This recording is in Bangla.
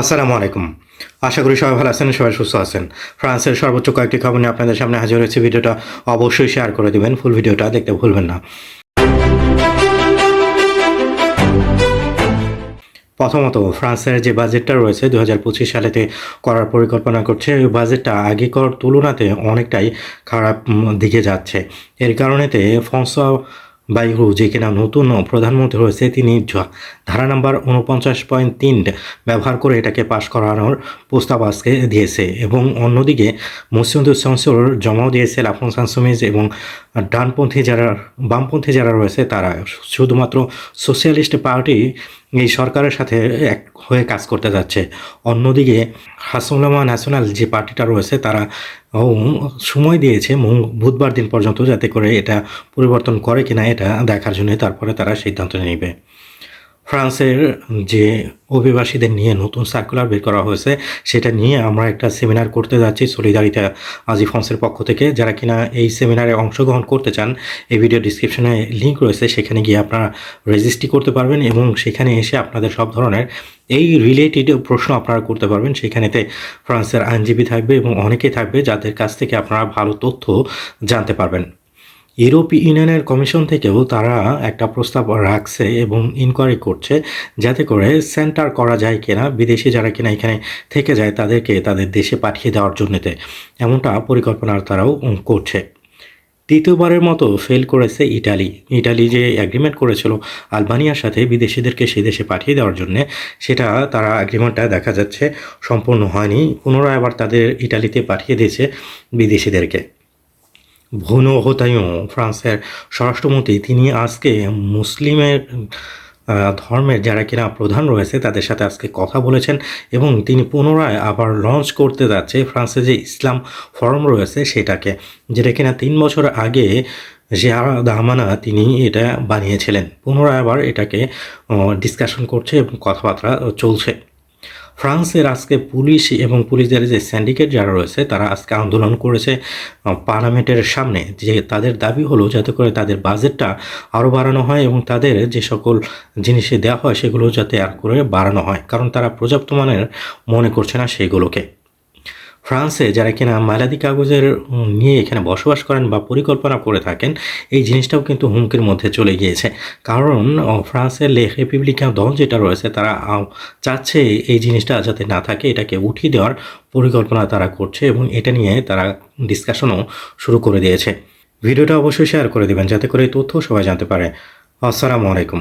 আসসালামু আলাইকুম। আশা করি সবাই ভালো আছেন, সবাই সুস্থ আছেন। ফ্রান্সের সর্বোচ্চ কয়েকটি খবর নিয়ে আপনাদের সামনে হাজির হয়েছে। ভিডিওটা অবশ্যই শেয়ার করে দিবেন, ফুল ভিডিওটা দেখতে ভুলবেন না। প্রথমত, ফ্রান্সের যে বাজেটটা রয়েছে দু হাজার পঁচিশ সালেতে করার পরিকল্পনা করছে ওই বাজেটটা আগেকার তুলনাতে অনেকটাই খারাপ দিকে যাচ্ছে। এর কারণেতে ফ্রান্সোয়া বাইরু যে কিনা নতুন প্রধানমন্ত্রী হয়েছে তিনি ধারা নাম্বার উনপঞ্চাশ পয়েন্ট তিন ব্যবহার করে এটাকে পাশ করানোর প্রস্তাব আজকে দিয়েছে এবং অন্যদিকে মুসলিমদের সংসদ জমাও দিয়েছে লাফন সানসুমিজ এবং ডানপন্থী যারা, বামপন্থী যারা রয়েছে তারা। শুধুমাত্র সোশ্যালিস্ট পার্টি এই সরকারের সাথে এক হয়ে কাজ করতে যাচ্ছে। অন্যদিকে হাসুলামা ন্যাশনাল যে পার্টিটা রয়েছে, তারা সময় দিয়েছে বুধবার দিন পর্যন্ত যাতে করে এটা পরিবর্তন করে কিনা এটা দেখার জন্য তারপরে তারা সিদ্ধান্ত নেবে। ফ্রান্সের যে অভিবাসীদের নিয়ে নতুন সার্কুলার বের করা হয়েছে, সেটা নিয়ে আমরা একটা সেমিনার করতে যাচ্ছি সলিদারিতা আজি ফ্রান্সের পক্ষ থেকে। যারা কিনা এই সেমিনারে অংশগ্রহণ করতে চান, এই ভিডিও ডিসক্রিপশনে লিঙ্ক রয়েছে, সেখানে গিয়ে আপনারা রেজিস্ট্রি করতে পারবেন এবং সেখানে এসে আপনাদের সব ধরনের এই রিলেটেড প্রশ্ন আপনারা করতে পারবেন। সেখানেতে ফ্রান্সের আইনজীবী থাকবে এবং অনেকেই থাকবে যাদের কাছ থেকে আপনারা ভালো তথ্য জানতে পারবেন। ইউরোপীয় ইউনিয়নের কমিশন থেকেও তারা একটা প্রস্তাব রাখছে এবং ইনকোয়ারি করছে যাতে করে সেন্টার করা যায় কিনা, বিদেশি যারা কিনা এখানে থেকে যায় তাদেরকে তাদের দেশে পাঠিয়ে দেওয়ার জন্যতে। এমনটা পরিকল্পনা তারাও করছে। তৃতীয়বারের মতো ফেল করেছে ইটালি। ইটালি যে অ্যাগ্রিমেন্ট করেছিল আলবানিয়ার সাথে বিদেশিদেরকে সেই দেশে পাঠিয়ে দেওয়ার জন্য, সেটা তারা অ্যাগ্রিমেন্টটা দেখা যাচ্ছে সম্পূর্ণ হয়নি। পুনরায় আবার তাদের ইটালিতে পাঠিয়ে দিয়েছে বিদেশিদেরকে। ভুনো হোতায়ু, ফ্রান্সের স্বরাষ্ট্রমন্ত্রী। তিনি আজকে মুসলিমের ধর্মের যারা কিনা প্রধান রয়েছে, তাদের সাথে আজকে কথা বলেছেন এবং তিনি পুনরায় আবার লঞ্চ করতে যাচ্ছে ফ্রান্সে যে ইসলাম ফরম রয়েছে সেটাকে, যেটা কিনা তিন বছর আগে জিয়ারা দামানা তিনি এটা বানিয়েছিলেন। পুনরায় আবার এটাকে ডিসকাশন করছে এবং কথাবার্তা চলছে। ফ্রান্সের আজকে পুলিশ এবং পুলিশদের যে স্যান্ডিকেট যারা রয়েছে, তারা আজকে আন্দোলন করেছে পার্লামেন্টের সামনে। যে তাদের দাবি হলো যাতে করে তাদের বাজেটটা আরও বাড়ানো হয় এবং তাদের যে সকল জিনিসে দেওয়া হয়, সেগুলো যাতে আর করে বাড়ানো হয়। কারণ তারা পর্যাপ্ত মানের মনে করছে না সেগুলোকে ফ্রান্সে যারা কিনা মালাদি কাগজের নিয়ে এখানে বসবাস করেন বা পরিকল্পনা করে থাকেন, এই জিনিসটাও কিন্তু হুমকির মধ্যে চলে গিয়েছে। কারণ ফ্রান্সের লে রিপাবলিকান দল যেটা রয়েছে, তারা চাচ্ছে এই জিনিসটা যাতে না থাকে, এটাকে উঠিয়ে দেওয়ার পরিকল্পনা তারা করছে এবং এটা নিয়ে তারা ডিসকাশনও শুরু করে দিয়েছে। ভিডিওটা অবশ্যই শেয়ার করে দেবেন, যাতে করে তথ্য সবাই জানতে পারে। আসসালামু আলাইকুম।